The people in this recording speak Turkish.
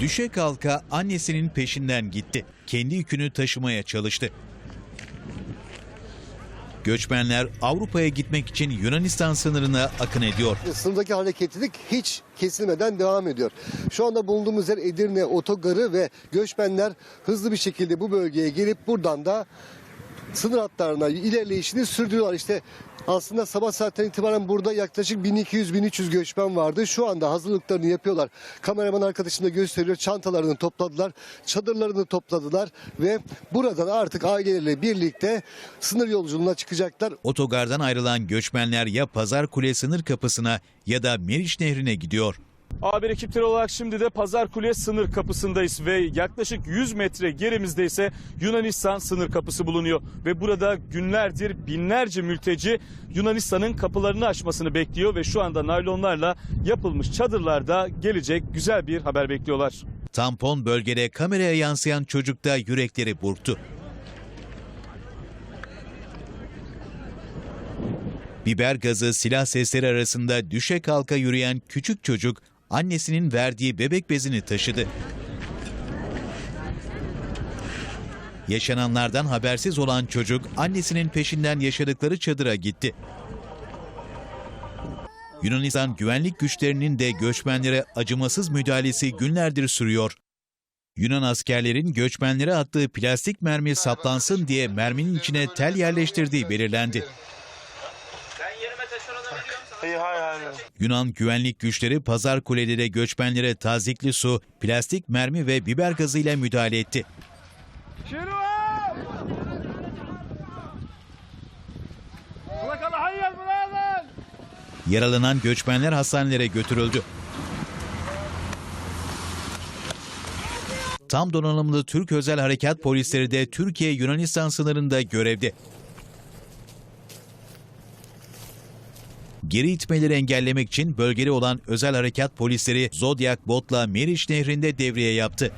Düşe kalka annesinin peşinden gitti. Kendi yükünü taşımaya çalıştı. Göçmenler Avrupa'ya gitmek için Yunanistan sınırına akın ediyor. Sınırdaki hareketlilik hiç kesilmeden devam ediyor. Şu anda bulunduğumuz yer Edirne Otogarı ve göçmenler hızlı bir şekilde bu bölgeye gelip buradan da sınır hatlarına ilerleyişini sürdürüyorlar. İşte aslında sabah saatten itibaren burada yaklaşık 1200-1300 göçmen vardı. Şu anda hazırlıklarını yapıyorlar. Kameraman arkadaşım da gösteriyor. Çantalarını topladılar, çadırlarını topladılar ve buradan artık aileleriyle birlikte sınır yolculuğuna çıkacaklar. Otogardan ayrılan göçmenler ya Pazar Kule sınır kapısına ya da Meriç Nehri'ne gidiyor. Haber ekipleri olarak şimdi de Pazarkule sınır kapısındayız ve yaklaşık 100 metre gerimizde ise Yunanistan sınır kapısı bulunuyor. Ve burada günlerdir binlerce mülteci Yunanistan'ın kapılarını açmasını bekliyor ve şu anda naylonlarla yapılmış çadırlarda gelecek güzel bir haber bekliyorlar. Tampon bölgede kameraya yansıyan çocukta yürekleri burktu. Biber gazı silah sesleri arasında düşe kalka yürüyen küçük çocuk annesinin verdiği bebek bezini taşıdı. Yaşananlardan habersiz olan çocuk annesinin peşinden yaşadıkları çadıra gitti. Yunanistan güvenlik güçlerinin de göçmenlere acımasız müdahalesi günlerdir sürüyor. Yunan askerlerin göçmenlere attığı plastik mermi saplansın diye merminin içine tel yerleştirdiği belirlendi. Yunan güvenlik güçleri Pazar Kule'de göçmenlere tazikli su, plastik mermi ve biber gazıyla müdahale etti. Yaralanan göçmenler hastanelere götürüldü. Tam donanımlı Türk Özel Harekat Polisleri de Türkiye-Yunanistan sınırında görevde. Geri itmeleri engellemek için bölgede olan özel harekat polisleri Zodiac botla Meriç Nehri'nde devriye yaptı.